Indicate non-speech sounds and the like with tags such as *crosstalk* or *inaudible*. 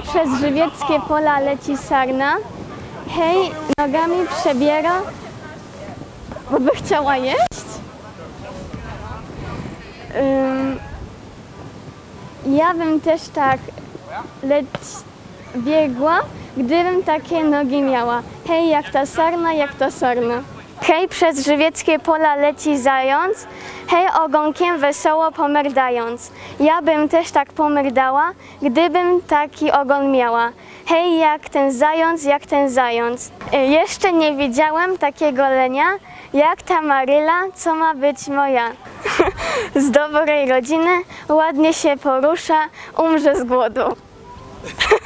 przez żywieckie pola leci sarna. Hej, nogami przebiera, bo by chciała jeść. Ym, ja bym też tak leć biegła, gdybym takie nogi miała. Hej, jak ta sarna, jak ta sarna. Hej, przez żywieckie pola leci zając, hej, ogonkiem wesoło pomerdając. Ja bym też tak pomerdała, gdybym taki ogon miała. Hej, jak ten zając, jak ten zając. Y, Jeszcze nie widziałem takiego lenia, jak ta Maryla, co ma być moja. *laughs* z dobrej rodziny, ładnie się porusza, umrze z głodu. *laughs*